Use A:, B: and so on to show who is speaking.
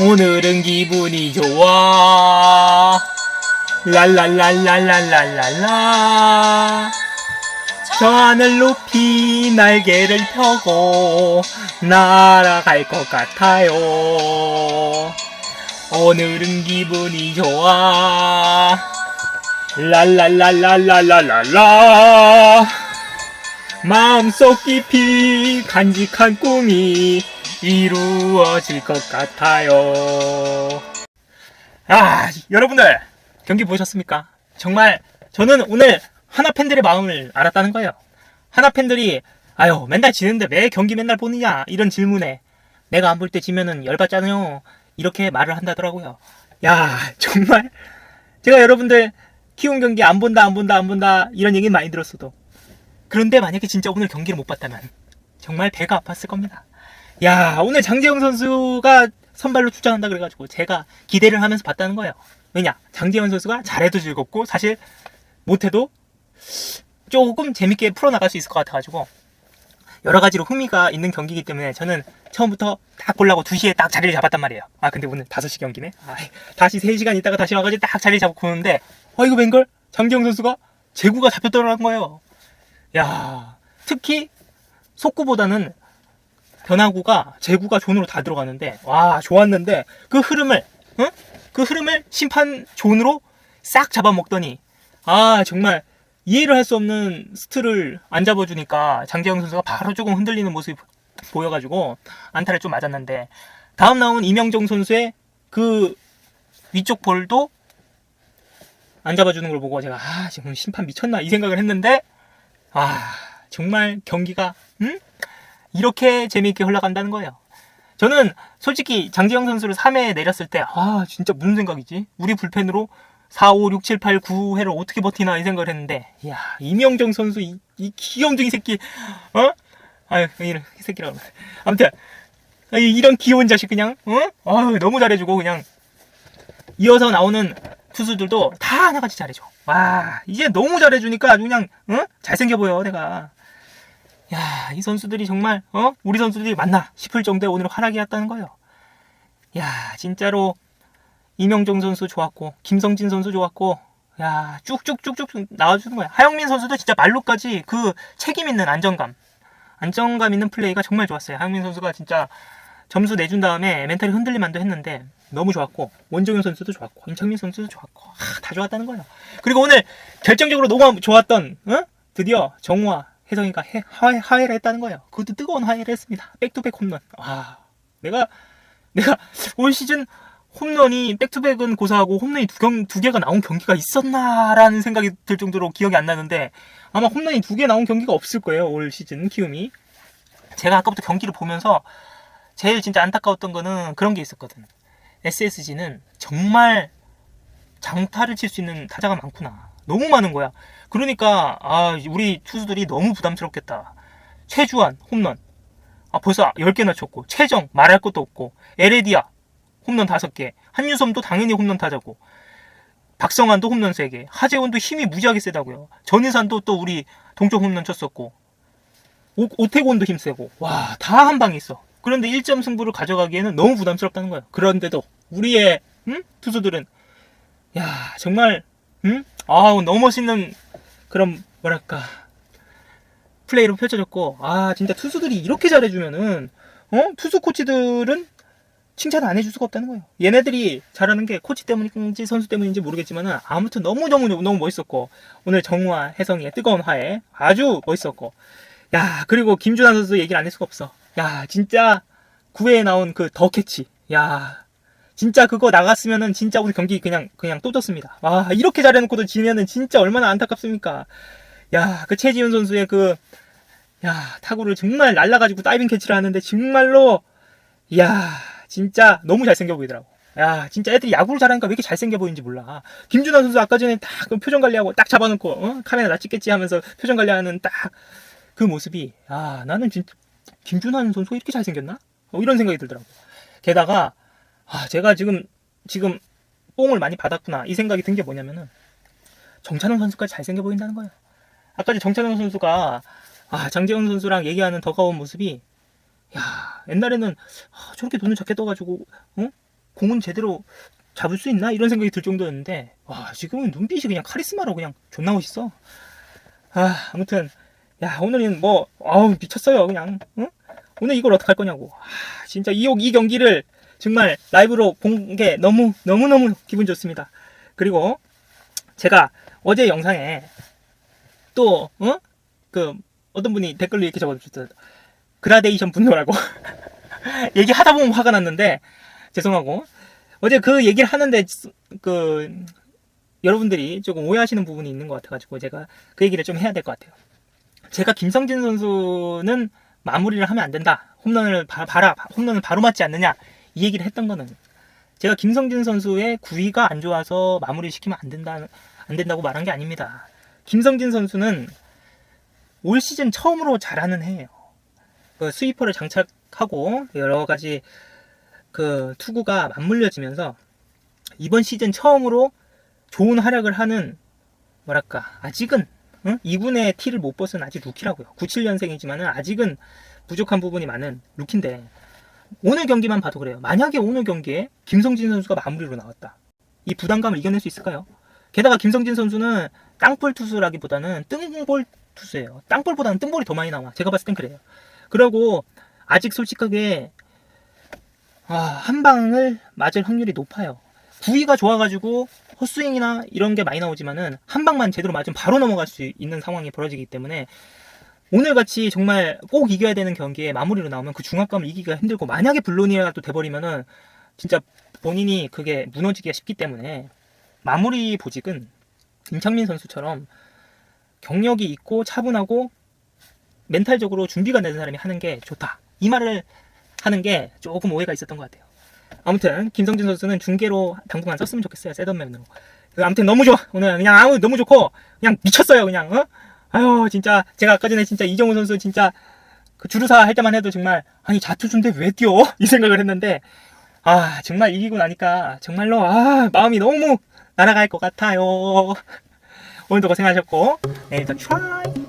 A: 오늘은 기분이 좋아. 랄랄랄랄랄랄랄라. 저 하늘 높이 날개를 펴고 날아갈 것 같아요. 오늘은 기분이 좋아. 랄랄랄랄랄랄랄라. 마음속 깊이 간직한 꿈이 이루어질 것 같아요. 아, 여러분들 경기 보셨습니까? 정말 저는 오늘 하나 팬들의 마음을 알았다는 거예요. 하나 팬들이 아유 맨날 지는데 왜 경기 맨날 보느냐 이런 질문에 내가 안 볼 때 지면은 열받잖아요. 이렇게 말을 한다더라고요. 야 정말 제가 여러분들 키운 경기 안 본다 안 본다 안 본다 이런 얘기 많이 들었어도 그런데 만약에 진짜 오늘 경기를 못 봤다면 정말 배가 아팠을 겁니다. 야 오늘 장재영 선수가 선발로 출장한다 그래가지고 제가 기대를 하면서 봤다는 거예요. 왜냐 장재영 선수가 잘해도 즐겁고 사실 못해도 조금 재밌게 풀어나갈 수 있을 것 같아가지고 여러 가지로 흥미가 있는 경기이기 때문에 저는 처음부터 딱 보려고 2시에 딱 자리를 잡았단 말이에요. 아 근데 오늘 5시 경기네. 아이, 다시 3시간 있다가 다시 와가지고 딱 자리를 잡고 보는데 어 이거 웬걸? 장재영 선수가 제구가 잡혔더라는 거예요. 야 특히 속구보다는 변화구가 제구가 존으로 다 들어가는데 와 좋았는데 그 흐름을 응? 그 흐름을 심판 존으로 싹 잡아먹더니 아 정말 이해를 할 수 없는 스트를 안 잡아주니까 장재영 선수가 바로 조금 흔들리는 모습이 보- 보여가지고 안타를 좀 맞았는데 다음 나온 이명정 선수의 그 위쪽 볼도 안 잡아주는 걸 보고 제가 아 지금 심판 미쳤나 이 생각을 했는데 아 정말 경기가 음? 이렇게 재미있게 흘러간다는 거예요. 저는 솔직히 장지영 선수를 3회에 내렸을 때, 아, 진짜 무슨 생각이지? 우리 불펜으로 4, 5, 6, 7, 8, 9회를 어떻게 버티나 이 생각을 했는데, 이야, 이명정 선수, 이, 이 귀염둥이 새끼, 어? 아유, 이런 새끼라고. 아무튼, 이런 귀여운 자식 그냥, 어? 아유, 너무 잘해주고, 그냥, 이어서 나오는 투수들도 다 하나같이 잘해줘. 와, 이제 너무 잘해주니까 아주 그냥, 어? 잘생겨 보여, 내가. 야, 이 선수들이 정말 어? 우리 선수들이 맞나 싶을 정도의 오늘 활약이었다는 거예요. 야, 진짜로 이명정 선수 좋았고 김성진 선수 좋았고 야, 쭉쭉쭉쭉 나와주는 거야. 하영민 선수도 진짜 말로까지 그 책임 있는 안정감, 안정감 있는 플레이가 정말 좋았어요. 하영민 선수가 진짜 점수 내준 다음에 멘탈이 흔들릴 만도 했는데 너무 좋았고 원종현 선수도 좋았고 임창민 선수도 좋았고 아, 다 좋았다는 거예요. 그리고 오늘 결정적으로 너무 좋았던 어? 드디어 정우와 혜성이가 해, 하회, 하회를 했다는 거예요. 그것도 뜨거운 하회를 했습니다. 백투백 홈런. 아, 내가 내가 올 시즌 홈런이 백투백은 고사하고 홈런이 두, 경, 두 개가 나온 경기가 있었나라는 생각이 들 정도로 기억이 안 나는데 아마 홈런이 두 개 나온 경기가 없을 거예요. 올 시즌 키움이. 제가 아까부터 경기를 보면서 제일 진짜 안타까웠던 거는 그런 게 있었거든. SSG는 정말 장타를 칠 수 있는 타자가 많구나. 너무 많은 거야. 그러니까 아 우리 투수들이 너무 부담스럽겠다. 최주환 홈런. 아 벌써 10개나 쳤고 최정 말할 것도 없고 에레디아 홈런 5개. 한유섬도 당연히 홈런 타자고. 박성환도 홈런 3개. 하재원도 힘이 무지하게 세다고요. 전인산도 또 우리 동쪽 홈런 쳤었고. 오, 오태곤도 힘세고. 와, 다 한 방에 있어. 그런데 1점 승부를 가져가기에는 너무 부담스럽다는 거예요. 그런데도 우리의 음? 투수들은 야, 정말 음? 아우, 너무 멋있는 그런 뭐랄까 플레이로 펼쳐졌고 아, 진짜 투수들이 이렇게 잘해 주면은 어? 투수 코치들은 칭찬을 안 해줄 수가 없다는 거예요. 얘네들이 잘하는 게 코치 때문인지 선수 때문인지 모르겠지만은 아무튼 너무 너무 너무 멋있었고 오늘 정우와 혜성이의 뜨거운 화해 아주 멋있었고 야 그리고 김준환 선수 얘기를 안 할 수가 없어. 야 진짜 9회에 나온 그 더 캐치 야 진짜 그거 나갔으면은 진짜 오늘 경기 그냥 그냥 또 졌습니다. 와 이렇게 잘해놓고도 지면은 진짜 얼마나 안타깝습니까? 야 그 최지훈 선수의 그 야 타구를 정말 날라가지고 다이빙 캐치를 하는데 정말로 야 진짜 너무 잘생겨 보이더라고. 야 진짜 애들이 야구를 잘하니까 왜 이렇게 잘생겨 보이는지 몰라. 김준환 선수 아까 전에 딱 그 표정 관리하고 딱 잡아놓고 어? 카메라 나 찍겠지 하면서 표정 관리하는 딱 그 모습이 아 나는 진짜 김준환 선수가 이렇게 잘생겼나? 어, 이런 생각이 들더라고. 게다가 아 제가 지금 지금 뽕을 많이 받았구나 이 생각이 든 게 뭐냐면은 정찬웅 선수까지 잘생겨 보인다는 거예요. 아까 정찬웅 선수가 아 장재훈 선수랑 얘기하는 더가운 모습이 야 옛날에는 아, 저렇게 눈을 작게 떠가지고 어? 공은 제대로 잡을 수 있나 이런 생각이 들 정도였는데 와 지금은 눈빛이 그냥 카리스마로 그냥 존나 멋있어. 아 아무튼 야 오늘은 뭐 아우 미쳤어요 그냥 응? 오늘 이걸 어떻게 할 거냐고 아, 진짜 이, 이 경기를 정말 라이브로 본 게 너무 너무 너무 기분 좋습니다. 그리고 제가 어제 영상에 또 어? 그 어떤 분이 댓글로 이렇게 적어주셨어요. 그라데이션 분노라고 얘기하다 보면 화가 났는데 죄송하고 어제 그 얘기를 하는데 그 여러분들이 조금 오해하시는 부분이 있는 것 같아가지고 제가 그 얘기를 좀 해야 될 것 같아요. 제가 김성진 선수는 마무리를 하면 안 된다. 홈런을 바, 봐라. 홈런을 바로 맞지 않느냐. 이 얘기를 했던 거는 제가 김성진 선수의 구위가 안 좋아서 마무리 시키면 안 된다 안 된다고 말한 게 아닙니다. 김성진 선수는 올 시즌 처음으로 잘하는 해예요. 그 스위퍼를 장착하고 여러 가지 그 투구가 맞물려지면서 이번 시즌 처음으로 좋은 활약을 하는 뭐랄까 아직은 응? 2군의 티를 못 벗은 아직 루키라고요. 97년생이지만은 아직은 부족한 부분이 많은 루키인데 오늘 경기만 봐도 그래요. 만약에 오늘 경기에 김성진 선수가 마무리로 나왔다. 이 부담감을 이겨낼 수 있을까요? 게다가 김성진 선수는 땅볼 투수라기보다는 뜬볼 투수예요. 땅볼보다는 뜬볼이 더 많이 나와. 제가 봤을 땐 그래요. 그리고 아직 솔직하게 아, 한 방을 맞을 확률이 높아요. 부위가 좋아가지고 헛스윙이나 이런 게 많이 나오지만은 한 방만 제대로 맞으면 바로 넘어갈 수 있는 상황이 벌어지기 때문에 오늘 같이 정말 꼭 이겨야 되는 경기에 마무리로 나오면 그 중압감을 이기기가 힘들고 만약에 블론이라도 돼버리면은 진짜 본인이 그게 무너지기가 쉽기 때문에 마무리 보직은 임창민 선수처럼 경력이 있고 차분하고 멘탈적으로 준비가 되는 사람이 하는 게 좋다. 이 말을 하는 게 조금 오해가 있었던 것 같아요. 아무튼 김성진 선수는 중계로 당분간 썼으면 좋겠어요. 세던맨으로. 아무튼 너무 좋아. 오늘 그냥 아무 너무 좋고 그냥 미쳤어요. 그냥 어? 아유 진짜 제가 아까 전에 진짜 이정우 선수 진짜 그 주루사 할 때만 해도 정말 아니 자투수인데 왜 뛰어? 이 생각을 했는데 아 정말 이기고 나니까 정말로 아 마음이 너무 날아갈 것 같아요. 오늘도 고생하셨고 내일도 트라이